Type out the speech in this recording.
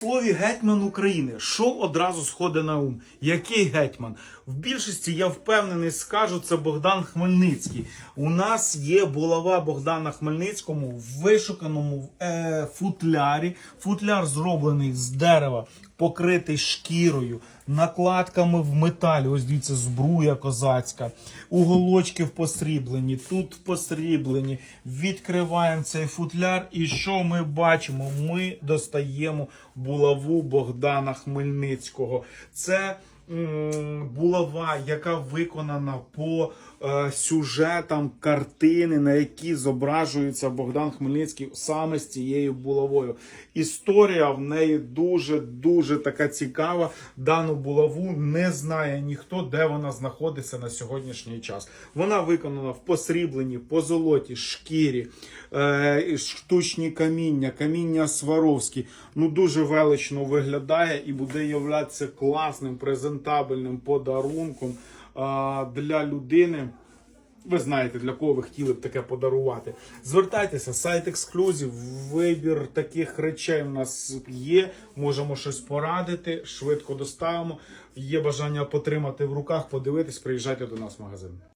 слові гетьман України, що одразу сходить на ум? Який гетьман? В більшості я впевнений скажу, це Богдан Хмельницький. У нас є булава Богдана Хмельницькому в вишуканому е, футлярі. Футляр зроблений з дерева, покритий шкірою, накладками в металі. Ось дивіться, збруя козацька, уголочки в посріблені, тут в посріблені. Відкриваємо цей футляр, і що ми бачимо? Ми достаємо булаву Богдана Хмельницького. Це булава, яка виконана по е, сюжетам картини, на які зображується Богдан Хмельницький саме з цією булавою. Історія в неї дуже дуже така цікава. Дану булаву не знає ніхто, де вона знаходиться на сьогоднішній час. Вона виконана в посрібленні, позолоті, шкірі, е, штучні каміння, каміння Сваровські. Ну дуже велично виглядає і буде являтися класним презентабельним подарунком для людини. Ви знаєте, для кого ви хотіли б таке подарувати. Звертайтеся, сайт ексклюзів, вибір таких речей у нас є. Можемо щось порадити, швидко доставимо. Є бажання потримати в руках, подивитись, приїжджайте до нас в магазин.